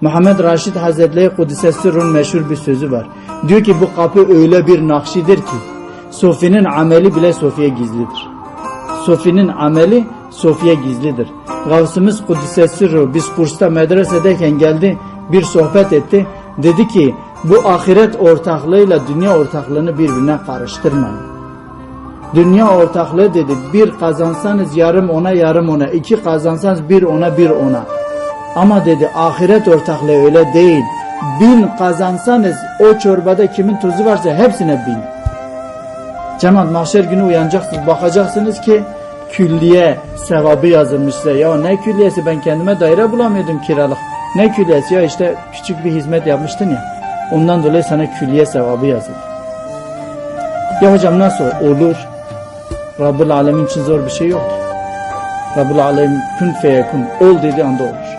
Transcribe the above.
Muhammed Raşid Hazretleri Kudüs'e sırrın meşhur bir sözü var. Diyor ki bu kapı öyle bir nakşidir ki Sofi'nin ameli bile Sofi'ye gizlidir. Sofi'nin ameli Sofi'ye gizlidir. Gavsımız Kudüs'e sırrı biz kursta medresedeyken geldi bir sohbet etti. Dedi ki bu ahiret ortaklığıyla dünya ortaklığını birbirine karıştırmayın. Dünya ortaklığı dedi bir kazansanız yarım ona yarım ona iki kazansanız bir ona bir ona. Ama dedi ahiret ortaklığı öyle değil. Bin kazansanız o çorbada kimin tuzu varsa hepsine bin. Cemaat mahşer günü uyanacaksınız bakacaksınız ki külliye sevabı yazılmış size. Ya ne külliyesi ben kendime daire bulamıyordum kiralık. Ne külliyesi ya işte küçük bir hizmet yapmıştın ya. Ondan dolayı sana külliye sevabı yazıldı. Ya hocam nasıl olur? Rabbul Alemin için zor bir şey yok. Rabbul Alemin kun feyekun ol dediği anda olur.